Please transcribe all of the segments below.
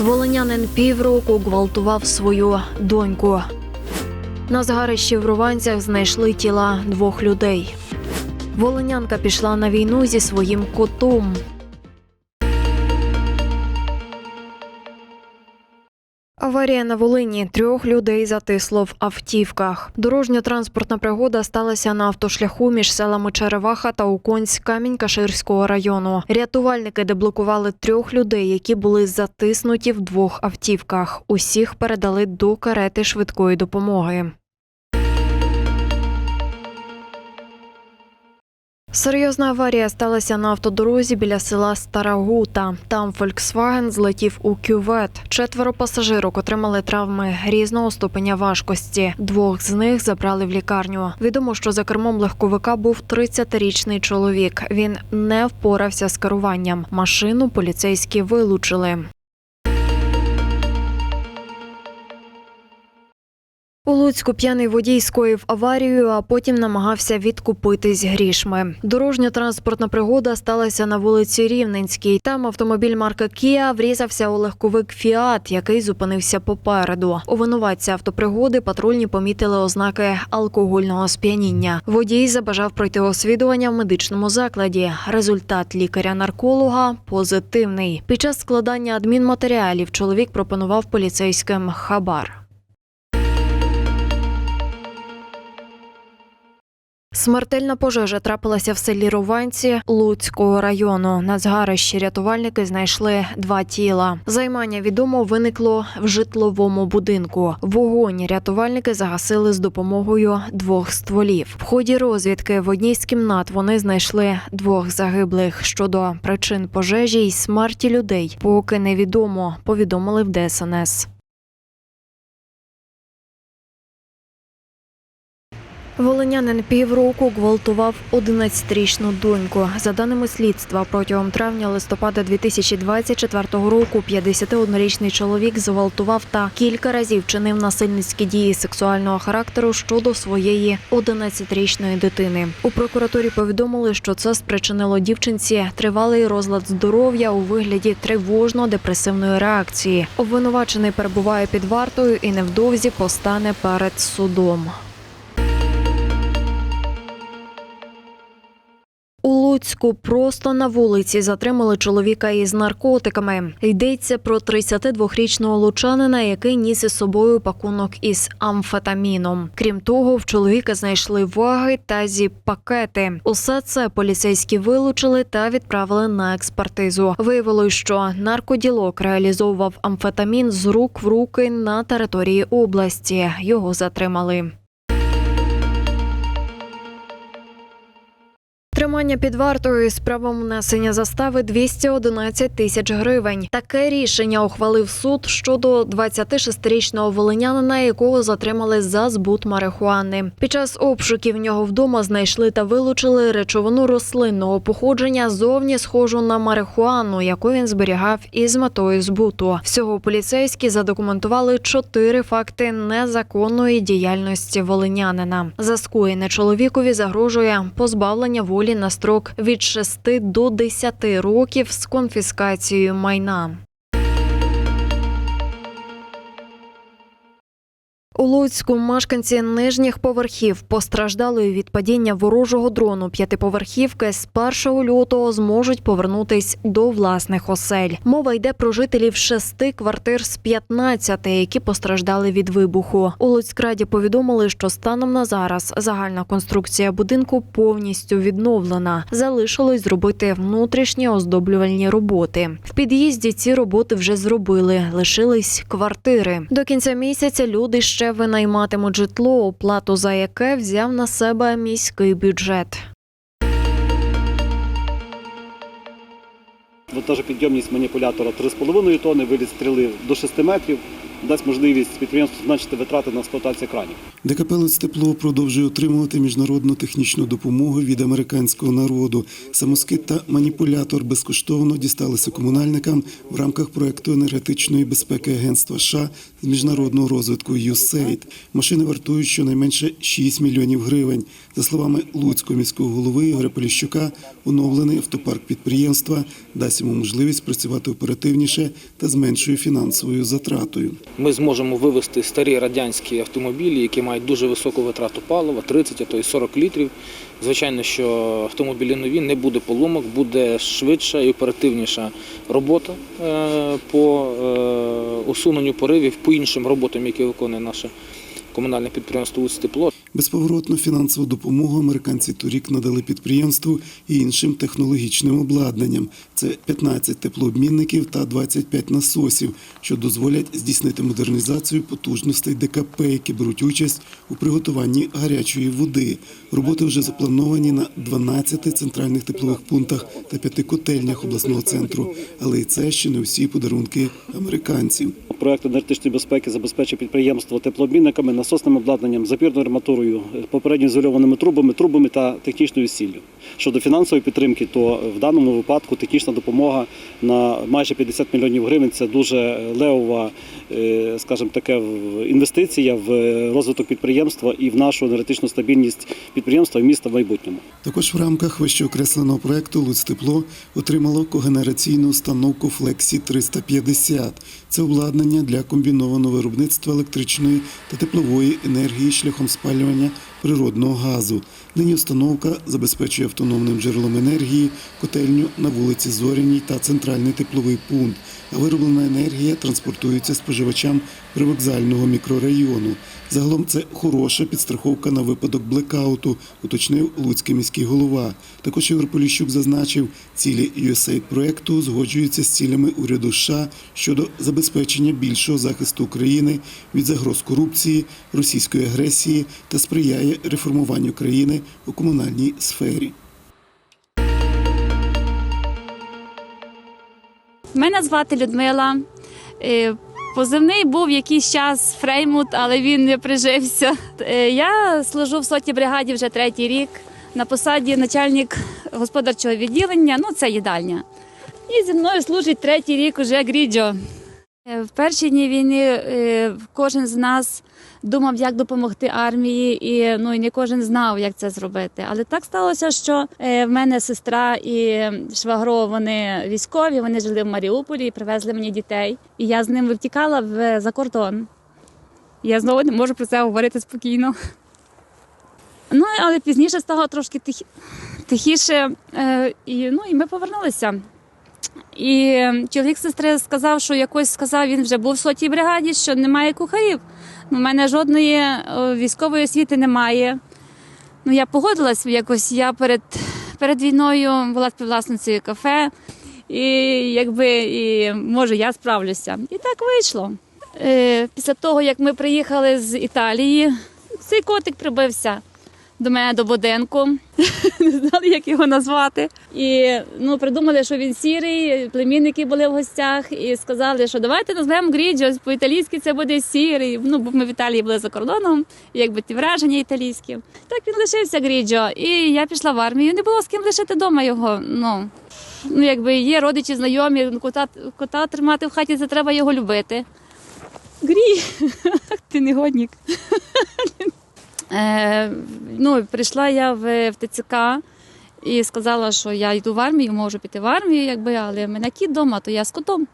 Волинянин півроку гвалтував свою доньку. На згарищі в Руванцях знайшли тіла двох людей. Волинянка пішла на війну зі своїм котом. Аварія на Волині трьох людей затисло в автівках. Дорожньо-транспортна пригода сталася на автошляху між селами Череваха та Уконськ Камінь-Каширського району. Рятувальники деблокували трьох людей, які були затиснуті в двох автівках. Усіх передали до карети швидкої допомоги. Серйозна аварія сталася на автодорозі біля села Стара Гута. Там Volkswagen злетів у кювет. Четверо пасажирок отримали травми різного ступеня важкості. Двох з них забрали в лікарню. Відомо, що за кермом легковика був 30-річний чоловік. Він не впорався з керуванням. Машину поліцейські вилучили. У Луцьку п'яний водій скоїв аварію, а потім намагався відкупитись грішми. Дорожньо-транспортна пригода сталася на вулиці Рівненській. Там автомобіль марки Кія врізався у легковик Фіат, який зупинився попереду. У винуватця автопригоди патрульні помітили ознаки алкогольного сп'яніння. Водій забажав пройти освідування в медичному закладі. Результат лікаря-нарколога позитивний. Під час складання адмінматеріалів чоловік пропонував поліцейським хабар. Смертельна пожежа трапилася в селі Руванці Луцького району. На згарищі рятувальники знайшли два тіла. Займання відомо виникло в житловому будинку. Вогонь рятувальники загасили з допомогою двох стволів. В ході розвідки в одній з кімнат вони знайшли двох загиблих. Щодо причин пожежі й смерті людей, поки невідомо. Повідомили в ДСНС. Волинянин півроку гвалтував 11-річну доньку. За даними слідства, протягом травня-листопада 2024 року 51-річний чоловік зґвалтував та кілька разів чинив насильницькі дії сексуального характеру щодо своєї 11-річної дитини. У прокуратурі повідомили, що це спричинило дівчинці тривалий розлад здоров'я у вигляді тривожно-депресивної реакції. Обвинувачений перебуває під вартою і невдовзі постане перед судом. Луцьку просто на вулиці затримали чоловіка із наркотиками. Йдеться про 32-річного лучанина, який ніс із собою пакунок із амфетаміном. Крім того, в чоловіка знайшли ваги та зіп-пакети. Усе це поліцейські вилучили та відправили на експертизу. Виявилось, що наркоділок реалізовував амфетамін з рук в руки на території області. Його затримали. Тримання під вартою з правом внесення застави 211 тисяч гривень. Таке рішення ухвалив суд щодо 26-річного волинянина, якого затримали за збут марихуани. Під час обшуків в нього вдома знайшли та вилучили речовину рослинного походження, зовні схожу на марихуану, яку він зберігав із метою збуту. Всього поліцейські задокументували чотири факти незаконної діяльності волинянина. За скоєне чоловікові загрожує позбавлення волі на строк від 6 до 10 років з конфіскацією майна. У Луцьку мешканці нижніх поверхів постраждали від падіння ворожого дрону п'ятиповерхівки з 1 лютого зможуть повернутись до власних осель. Мова йде про жителів шести квартир з 15, які постраждали від вибуху. У Луцькраді повідомили, що станом на зараз загальна конструкція будинку повністю відновлена. Залишилось зробити внутрішні оздоблювальні роботи. В під'їзді ці роботи вже зробили. Лишились квартири. До кінця місяця люди ще винайматимуть житло, оплату за яке взяв на себе міський бюджет. Вантажопідйомність маніпулятора 3,5 тонни, виліт стріли до 6 метрів. Дасть можливість підприємству зменшити витрати на експлуатацію кранів. ДКП «Луцтепло» продовжує отримувати міжнародну технічну допомогу від американського народу. Самоскид та маніпулятор безкоштовно дісталися комунальникам в рамках проекту енергетичної безпеки Агентства США з міжнародного розвитку USAID. Машини вартують щонайменше 6 мільйонів гривень. За словами Луцького міського голови Ігоря Поліщука, оновлений автопарк підприємства дасть йому можливість працювати оперативніше та з меншою фінансовою затратою. Ми зможемо вивезти старі радянські автомобілі, які мають дуже високу витрату палива, 30, а то й 40 літрів. Звичайно, що автомобілі нові не буде поломок, буде швидша і оперативніша робота е, по е, усуненню поривів, по іншим роботам, які виконує наше комунальне підприємство «Луцтепло». Безповоротну фінансову допомогу американці торік надали підприємству і іншим технологічним обладнанням. Це 15 теплообмінників та 25 насосів, що дозволять здійснити модернізацію потужностей ДКП, які беруть участь у приготуванні гарячої води. Роботи вже заплановані на 12 центральних теплових пунктах та 5 котельнях обласного центру. Але і це ще не всі подарунки американців. Проект енергетичної безпеки забезпечує підприємство теплообмінниками, насосним обладнанням, запірною арматурою, попередньо ізольованими трубами, трубами та технічною сіллю. Щодо фінансової підтримки, то в даному випадку технічна допомога на майже 50 мільйонів гривень це дуже левова, е, скажімо таке, інвестиція в розвиток підприємства і в нашу енергетичну стабільність підприємства і міста в майбутньому. Також в рамках вищеокресленого проекту «Луцтепло» отримало когенераційну установку Флексі 350. Це обладнання для комбінованого виробництва електричної та теплової енергії шляхом спалювання вимірювання природного газу. Нині установка забезпечує автономним джерелом енергії котельню на вулиці Зоряній та центральний тепловий пункт. А вироблена енергія транспортується споживачам привокзального мікрорайону. Загалом це хороша підстраховка на випадок блекауту, уточнив Луцький міський голова. Також Ігор Поліщук зазначив, цілі USAID проекту згоджуються з цілями уряду США щодо забезпечення більшого захисту України від загроз корупції, російської агресії та сприяє реформуванню країни у комунальній сфері. Мене звати Людмила. Е, Позивний був якийсь час Фреймут, але він не прижився. Е, Я служу в сотій бригаді вже третій рік на посаді начальник господарчого відділення. Ну, це їдальня. І зі мною служить третій рік уже Гріджо. Е, В перші дні війни е, кожен з нас думав, як допомогти армії, і ну і не кожен знав, як це зробити. Але так сталося, що е, в мене сестра і швагро вони військові, вони жили в Маріуполі і привезли мені дітей. І я з ними втікала в за кордон. Я знову не можу про це говорити спокійно. Ну, але пізніше стало трошки тихі, тихіше, і, ну, і ми повернулися. І чоловік сестри сказав, що якось сказав, він вже був в сотій бригаді, що немає кухарів. У мене жодної е, військової освіти немає. Ну, я погодилась якось. Я перед, перед війною була співвласницею кафе, і якби і може я справлюся. І так вийшло. Е, після того, як ми приїхали з Італії, цей котик прибився до мене до будинку. Не знали, як його назвати. І ну, придумали, що він сірий, племінники були в гостях і сказали, що давайте назвемо Гріджо, по-італійськи це буде сірий. Ну, бо ми в Італії були за кордоном, і якби ті враження італійські. Так він лишився Гріджо. І я пішла в армію. Не було з ким лишити вдома його. Ну, ну якби є родичі, знайомі, кота, кота тримати в хаті, це треба його любити. Грі, ти негодник. Е, ну, прийшла я в, в ТЦК і сказала, що я йду в армію, можу піти в армію, якби, але в мене кіт вдома, то я з котом.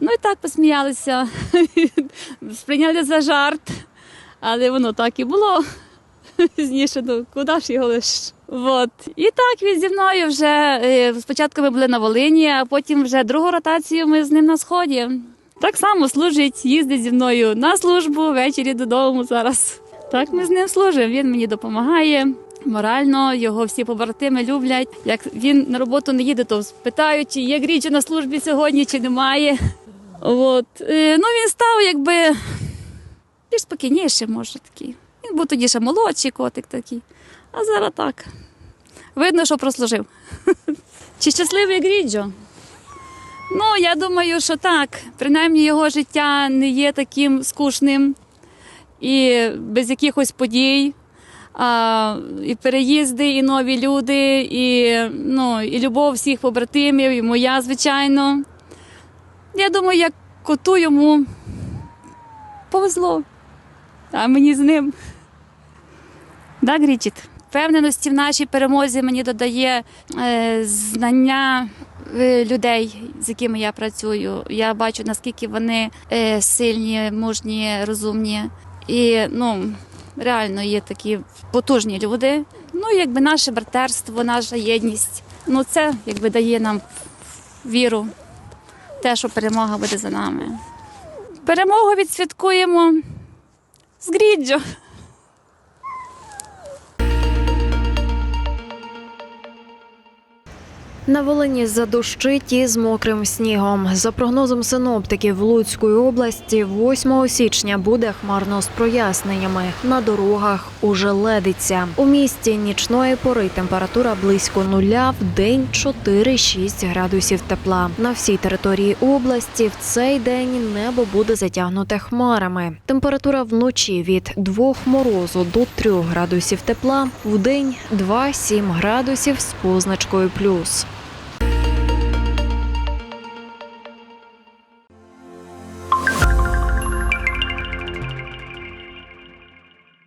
Ну і так посміялися, сприйняли за жарт, але воно так і було. Пізніше, ну куди ж його лиш? От. І так він зі мною вже е, спочатку ми були на Волині, а потім вже другу ротацію ми з ним на сході. Так само служить, їздить зі мною на службу, ввечері додому зараз. Так ми з ним служимо. Він мені допомагає. Морально його всі побратими люблять. Як він на роботу не їде, то питають, чи є грічі на службі сьогодні, чи немає. От. Е, Ну він став якби більш спокійніше, може такий. Він був тоді ще молодший котик такий. А зараз так. Видно, що прослужив. Чи щасливий Гріджо? Ну, я думаю, що так. Принаймні його життя не є таким скучним і без якихось подій. А, і переїзди, і нові люди, і, ну, і любов всіх побратимів, і моя, звичайно. Я думаю, як коту йому повезло, а мені з ним. Так, Річіт? Впевненості в нашій перемозі мені додає е, знання е, людей, з якими я працюю. Я бачу, наскільки вони е, сильні, мужні, розумні. І ну, реально є такі потужні люди. Ну, якби наше братерство, наша єдність. Ну, це якби дає нам віру, те, що перемога буде за нами. Перемогу відсвяткуємо з Гріджо. На Волині задощить із мокрим снігом. За прогнозом синоптиків Луцької області, 8 січня буде хмарно з проясненнями. На дорогах уже ледиться. У місті нічної пори температура близько нуля, в день 4-6 градусів тепла. На всій території області в цей день небо буде затягнуте хмарами. Температура вночі від 2 морозу до 3 градусів тепла, в день 2-7 градусів з позначкою плюс.